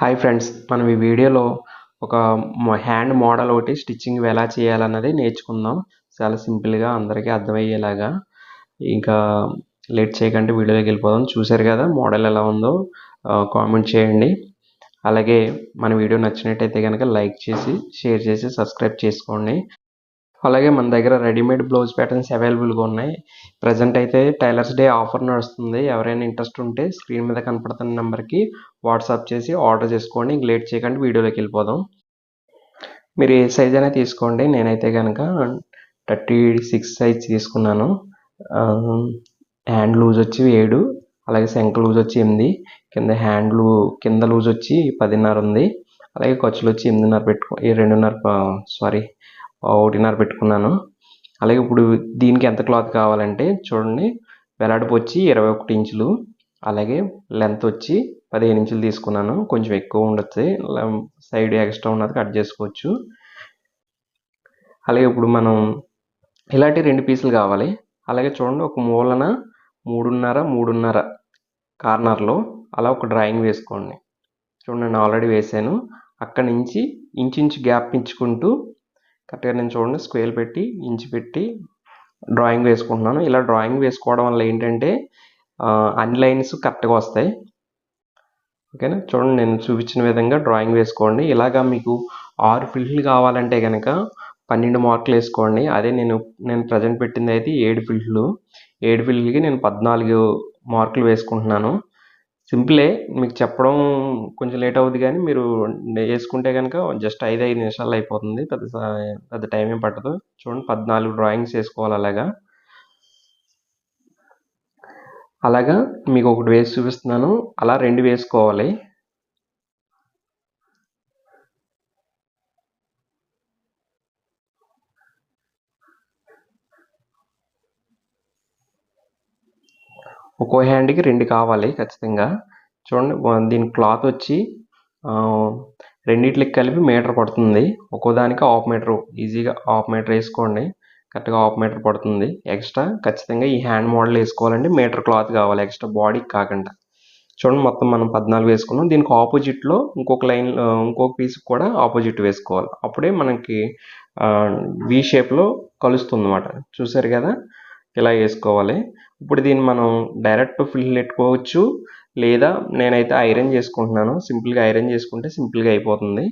Hi friends మనం ఈ వీడియోలో ఒక హ్యాండ్ మోడల్ ఒకటి స్టిచ్చింగ్ ఎలా చేయాలన్నది నేర్చుకుందాం. చాలా సింపుల్గా అందరికీ అర్థమయ్యేలాగా. ఇంకా లేట్ చేయకుండా వీడియోలోకి వెళ్ళిపోదాం. చూశారు కదా మోడల్ ఎలా ఉందో కామెంట్ చేయండి. అలాగే మన వీడియో నచ్చినట్టయితే కనుక లైక్ చేసి షేర్ చేసి సబ్స్క్రైబ్ చేసుకోండి. అలాగే మన దగ్గర రెడీమేడ్ బ్లౌజ్ ప్యాటర్న్స్ అవైలబుల్గా ఉన్నాయి. ప్రజెంట్ అయితే టైలర్స్ డే ఆఫర్ నడుస్తుంది. ఎవరైనా ఇంట్రెస్ట్ ఉంటే స్క్రీన్ మీద కనపడుతున్న నెంబర్కి వాట్సాప్ చేసి ఆర్డర్ చేసుకోండి. ఇంక లేట్ చేయకండి వీడియోలోకి వెళ్ళిపోదాం. మీరు ఏ సైజ్ అయినా తీసుకోండి. నేనైతే కనుక థర్టీ సిక్స్ సైజ్ తీసుకున్నాను. హ్యాండ్ లూజ్ వచ్చి ఏడు అలాగే శంక లూజ్ వచ్చి ఎనిమిది కింద హ్యాండ్ లూ కింద లూజ్ వచ్చి పదిన్నర ఉంది. అలాగే ఖర్చులు వచ్చి ఎనిమిదిన్నర పెట్టుకో ఈ రెండున్నర సారీ ఒకటిన్నర పెట్టుకున్నాను. అలాగే ఇప్పుడు దీనికి ఎంత క్లాత్ కావాలంటే చూడండి వెలాడుపు వచ్చి ఇరవై ఒకటి ఇంచులు అలాగే లెంత్ వచ్చి పదిహేను ఇంచులు తీసుకున్నాను. కొంచెం ఎక్కువ ఉండొచ్చు సైడ్ ఎక్స్ట్రా ఉన్నది కట్ చేసుకోవచ్చు. అలాగే ఇప్పుడు మనం ఇలాంటి రెండు పీసులు కావాలి. అలాగే చూడండి ఒక మూలన మూడున్నర మూడున్నర కార్నర్లో అలా ఒక డ్రాయింగ్ వేసుకోండి. చూడండి నేను ఆల్రెడీ వేసాను. అక్కడి నుంచి ఇంచు గ్యాప్ ఇచ్చుకుంటూ కరెక్ట్గా నేను చూడండి స్క్వేర్ పెట్టి ఇంచు పెట్టి డ్రాయింగ్ వేసుకుంటున్నాను. ఇలా డ్రాయింగ్ వేసుకోవడం వల్ల ఏంటంటే అన్ని లైన్స్ కరెక్ట్గా వస్తాయి. ఓకేనా? చూడండి నేను చూపించిన విధంగా డ్రాయింగ్ వేసుకోండి. ఇలాగా మీకు ఆరు ఫిల్లు కావాలంటే కనుక పన్నెండు మార్కులు వేసుకోండి. అదే నేను నేను ప్రజెంట్ పెట్టింది అయితే ఏడు ఫిల్లు. ఏడు ఫిల్కి నేను పద్నాలుగు మార్కులు వేసుకుంటున్నాను. సింపులే. మీకు చెప్పడం కొంచెం లేట్ అవుద్ది కానీ మీరు వేసుకుంటే కనుక జస్ట్ ఐదు ఐదు నిమిషాలు అయిపోతుంది. పెద్ద పెద్ద టైం ఏం పట్టదు. చూడండి పద్నాలుగు డ్రాయింగ్స్ వేసుకోవాలి అలాగా. అలాగా మీకు ఒకటి వేసి చూపిస్తున్నాను. అలా రెండు వేసుకోవాలి. ఒక్కో హ్యాండ్కి రెండు కావాలి ఖచ్చితంగా. చూడండి దీని క్లాత్ వచ్చి రెండిట్లకి కలిపి మీటర్ పడుతుంది. ఒక్కో దానికి హాఫ్ మీటర్. ఈజీగా హాఫ్ మీటర్ వేసుకోండి. కరెక్ట్గా హాఫ్ మీటర్ పడుతుంది. ఎక్స్ట్రా ఖచ్చితంగా ఈ హ్యాండ్ మోడల్ వేసుకోవాలంటే మీటర్ క్లాత్ కావాలి ఎక్స్ట్రా బాడీకి కాకుండా. చూడండి మొత్తం మనం పద్నాలుగు వేసుకున్నాం. దీనికి ఆపోజిట్లో ఇంకొక లైన్ ఇంకొక పీస్ కూడా ఆపోజిట్ వేసుకోవాలి. అప్పుడే మనకి వి షేప్లో కలుస్తుంది అనమాట చూసారు కదా? ఇలా వేసుకోవాలి? ఇప్పుడు దీన్ని మనం డైరెక్ట్ ఫిల్ పెట్టుకోవచ్చు. లేదా నేనైతే ఐరన్ చేసుకుంటున్నాను. సింపుల్గా ఐరన్ చేసుకుంటే సింపుల్గా అయిపోతుంది.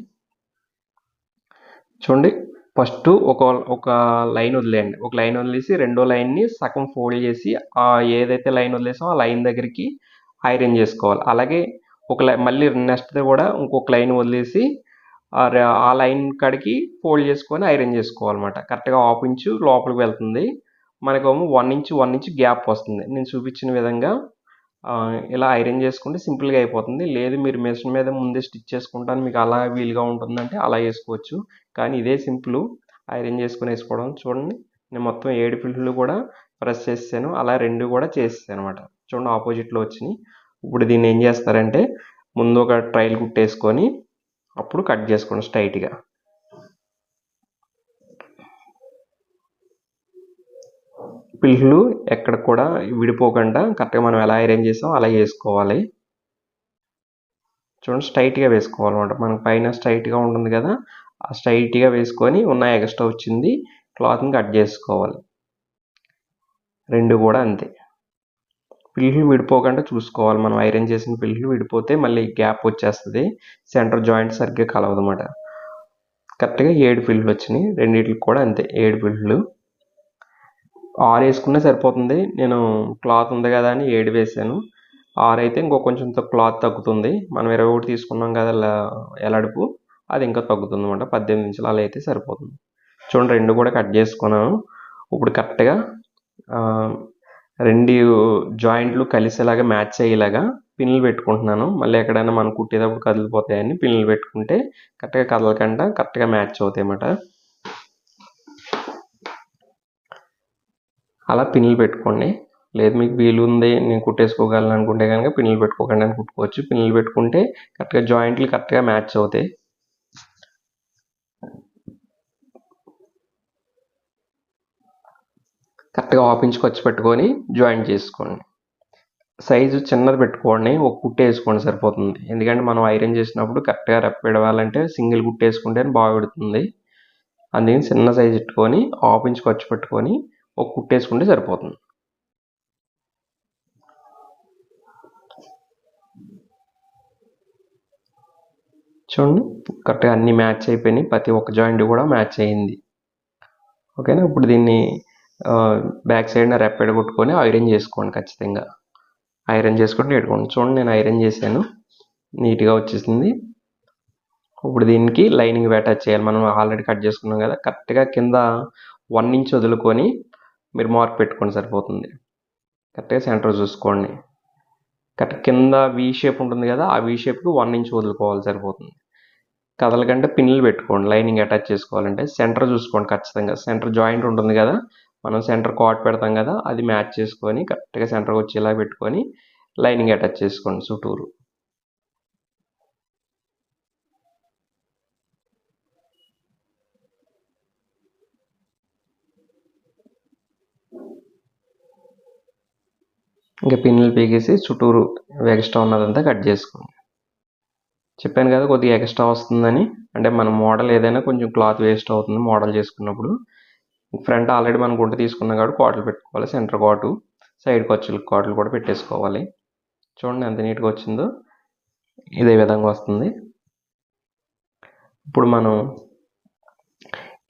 చూడండి. ఫస్ట్ ఒక ఒక లైన్ వదిలేయండి. ఒక లైన్ వదిలేసి రెండో లైన్ని సగం ఫోల్డ్ చేసి ఆ ఏదైతే లైన్ వదిలేసామో ఆ లైన్ దగ్గరికి ఐరన్ చేసుకోవాలి. అలాగే ఒక లై మళ్ళీ నెక్స్ట్ కూడా ఇంకొక లైన్ వదిలేసి ఆ లైన్ కాడికి ఫోల్డ్ చేసుకొని ఐరన్ చేసుకోవాలన్నమాట. కరెక్ట్గా ఆపించు లోపలికి వెళ్తుంది. మనకేమో one inch one inch gap వస్తుంది. నేను చూపించిన విధంగా ఇలా ఐరన్ చేసుకుంటే సింపుల్గా అయిపోతుంది. లేదు మీరు మిషన్ మీద ముందే స్టిచ్ చేసుకుంటాను మీకు అలా వీలుగా ఉంటుందంటే అలా వేసుకోవచ్చు కానీ ఇదే సింపుల్. ఐరన్ చేసుకుని వేసుకోవడం చూడండి. నేను మొత్తం ఏడు ఫిల్లు కూడా ప్రెస్ చేసాను అలా రెండు కూడా చేసేసాను అనమాట చూడండి ఆపోజిట్లో వచ్చినాయి. ఇప్పుడు దీన్ని ఏం చేస్తారంటే ముందు ఒక ట్రైల్ కుట్టేసుకొని అప్పుడు కట్ చేసుకోండి స్ట్రైట్గా. పిల్లలు ఎక్కడ కూడా విడిపోకుండా కరెక్ట్గా మనం ఎలా అరేంజ్ చేసామో అలా వేసుకోవాలి. చూడండి స్ట్రైట్గా వేసుకోవాలన్నమాట. మనకు పైన స్ట్రైట్గా ఉంటుంది కదా ఆ స్ట్రైట్గా వేసుకొని ఉన్న ఎక్స్ట్రా వచ్చింది క్లాత్ని కట్ చేసుకోవాలి. రెండు కూడా అంతే. పిల్లులు విడిపోకుండా చూసుకోవాలి మనం. ఐరన్ చేసిన పిల్లులు విడిపోతే మళ్ళీ గ్యాప్ వచ్చేస్తుంది. సెంటర్ జాయింట్ సరిగ్గా కలవదు అనమాట కరెక్ట్గా ఏడు పిల్లులు వచ్చినాయి. రెండింటికి కూడా అంతే. ఏడు పిల్లులు. ఆరు వేసుకున్నా సరిపోతుంది. నేను క్లాత్ ఉంది కదా అని ఏడు వేసాను. ఆరు అయితే ఇంకో కొంచెం క్లాత్ తగ్గుతుంది. మనం ఇరవై ఒకటి తీసుకున్నాం కదా ఎలడుపు అది ఇంకా తగ్గుతుంది అనమాట పద్దెనిమిది ఇంచులు అలా అయితే సరిపోతుంది. చూడండి రెండు కూడా కట్ చేసుకున్నాను. ఇప్పుడు కరెక్ట్గా రెండు జాయింట్లు కలిసేలాగా మ్యాచ్ అయ్యేలాగా పిన్నులు పెట్టుకుంటున్నాను. మళ్ళీ ఎక్కడైనా మనం కుట్టేటప్పుడు కదిలిపోతాయని పిన్నులు పెట్టుకుంటే కరెక్ట్గా కదలకుండా కరెక్ట్గా మ్యాచ్ అవుతాయి అన్నమాట అలా పిన్నులు పెట్టుకోండి. లేదు మీకు వీలు ఉంది నేను కుట్టేసుకోగలను అనుకుంటే కనుక పిన్నులు పెట్టుకోకండి అని కుట్టుకోవచ్చు. పిన్నులు పెట్టుకుంటే కరెక్ట్గా జాయింట్లు కరెక్ట్గా మ్యాచ్ అవుతాయి. కరెక్ట్గా ఆపించుకొచ్చి ఖర్చు పెట్టుకొని జాయింట్ చేసుకోండి. సైజు చిన్నది పెట్టుకోండి. ఒక కుట్టేసుకోండి సరిపోతుంది. ఎందుకంటే మనం ఐరన్ చేసినప్పుడు కరెక్ట్గా రెప్పిడవాలంటే సింగిల్ కుట్టు వేసుకుంటే బాగా పెడుతుంది అందుకని చిన్న సైజు పెట్టుకొని ఆపించుకొచ్చి ఖర్చు పెట్టుకొని ఒక కుట్టేసుకుంటే సరిపోతుంది. చూడండి కరెక్ట్గా అన్ని మ్యాచ్ అయిపోయినాయి. ప్రతి ఒక్క జాయింట్ కూడా మ్యాచ్ అయ్యింది ఓకేనా? ఇప్పుడు దీన్ని బ్యాక్ సైడ్న రెప్పెడ కొట్టుకొని ఐరన్ చేసుకోండి ఖచ్చితంగా. ఐరన్ చేసుకొని పెట్టుకోండి చూడండి నేను ఐరన్ చేశాను. నీట్గా వచ్చేసింది. ఇప్పుడు దీనికి లైనింగ్ అటాచ్ చేయాలి మనం ఆల్రెడీ కట్ చేసుకున్నాం కదా. కరెక్ట్గా కింద వన్ ఇంచ్ వదులుకొని మీరు మార్క్ పెట్టుకోండి సరిపోతుంది. కరెక్ట్గా సెంటర్ చూసుకోండి. కరెక్ట్ కింద వీ షేప్ ఉంటుంది కదా ఆ వీ షేప్కి వన్ ఇంచ్ వదులుకోవాలి సరిపోతుంది. కదలకంటే పిన్నులు పెట్టుకోండి లైనింగ్ అటాచ్ చేసుకోవాలంటే సెంటర్ చూసుకోండి ఖచ్చితంగా. సెంటర్ జాయింట్ ఉంటుంది కదా మనం సెంటర్ కాట్ పెడతాం కదా అది మ్యాచ్ చేసుకొని కరెక్ట్గా సెంటర్కి వచ్చేలా పెట్టుకొని లైనింగ్ అటాచ్ చేసుకోండి చుట్టూరు. ఇంకా పిన్నులు పీకేసి చుట్టూరు ఎక్స్ట్రా ఉన్నదంతా కట్ చేసుకోండి. చెప్పాను కదా కొద్దిగా ఎక్స్ట్రా వస్తుందని. అంటే మన మోడల్ ఏదైనా కొంచెం క్లాత్ వేస్ట్ అవుతుంది మోడల్ చేసుకున్నప్పుడు. ఫ్రంట్ ఆల్రెడీ మనం గుంట తీసుకున్నాం కాబట్టి కోటలు పెట్టుకోవాలి సెంటర్ కాటు సైడ్ ఖర్చులు కోటలు కూడా పెట్టేసుకోవాలి. చూడండి ఎంత నీట్గా వచ్చిందో. ఇదే విధంగా వస్తుంది. ఇప్పుడు మనం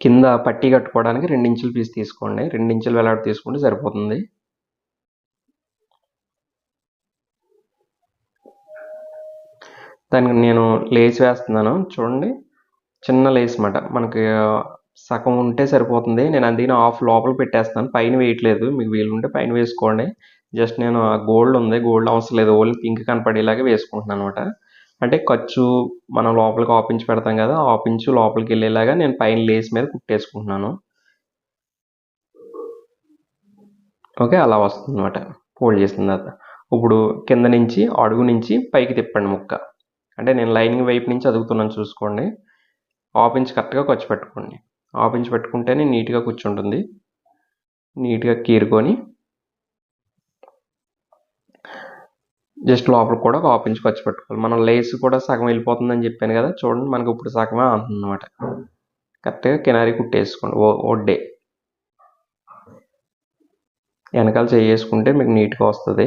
కింద పట్టీ కట్టుకోవడానికి రెండించుల పీస్ తీసుకోండి. రెండించులు వెలాడు తీసుకుంటే సరిపోతుంది. దానికి నేను లేస్ వేస్తున్నాను. చూడండి. చిన్న లేస్ అన్నమాట మనకి సగం ఉంటే సరిపోతుంది. నేను అందుకని ఆఫ్ లోపల పెట్టేస్తాను పైన వేయట్లేదు. మీకు వీలు ఉంటే పైన వేసుకోండి. జస్ట్ నేను గోల్డ్ ఉంది. గోల్డ్ అవసరం లేదు. ఓన్లీ పింక్ కనపడేలాగా వేసుకుంటున్నాను అనమాట అంటే ఖర్చు మనం లోపలికి ఆపించి పెడతాం కదా. ఆపించు లోపలికి వెళ్ళేలాగా నేను పైన లేస్ మీద కుట్టేసుకుంటున్నాను. ఓకే. అలా వస్తుంది అనమాట ఫోల్డ్ చేసిన తర్వాత. ఇప్పుడు కింద నుంచి అడుగు నుంచి పైకి తిప్పండి ముక్క. అంటే నేను లైనింగ్ వైపు నుంచి అదుగుతున్నాను చూసుకోండి. హాఫ్ ఇంచ్ కరెక్ట్గా ఖర్చు పెట్టుకోండి. హాఫ్ ఇంచ్ పెట్టుకుంటేనే నీట్గా కూర్చుంటుంది. నీట్గా కీరుకొని జస్ట్ లోపల కూడా ఒక హాఫ్ ఇంచ్ ఖర్చు పెట్టుకోవాలి. మనం లేస్ కూడా సగం వెళ్ళిపోతుందని చెప్పాను కదా. చూడండి మనకి ఇప్పుడు సగమే అవుతుంది అనమాట కరెక్ట్గా కినారి కుట్టేసుకోండి ఓ ఒడ్డే వెనకాల చేసుకుంటే మీకు నీట్గా వస్తుంది.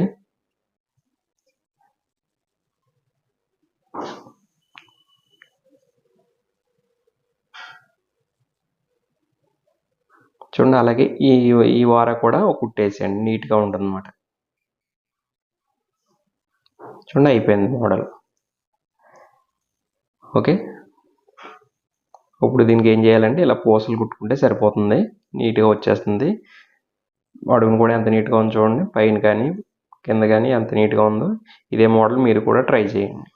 చూడండి అలాగే ఈ ఈ వార కూడా ఒక కుట్టేసేయండి నీట్గా ఉంటుందన్నమాట. చూడండి అయిపోయింది మోడల్. ఓకే. ఇప్పుడు దీనికి ఏం చేయాలంటే ఇలా పూసలు కుట్టుకుంటే సరిపోతుంది నీట్గా వచ్చేస్తుంది. అడుగును కూడా ఎంత నీట్గా ఉందో చూడండి పైన కానీ కింద కానీ ఎంత నీట్గా ఉందో ఇదే మోడల్ మీరు కూడా ట్రై చేయండి.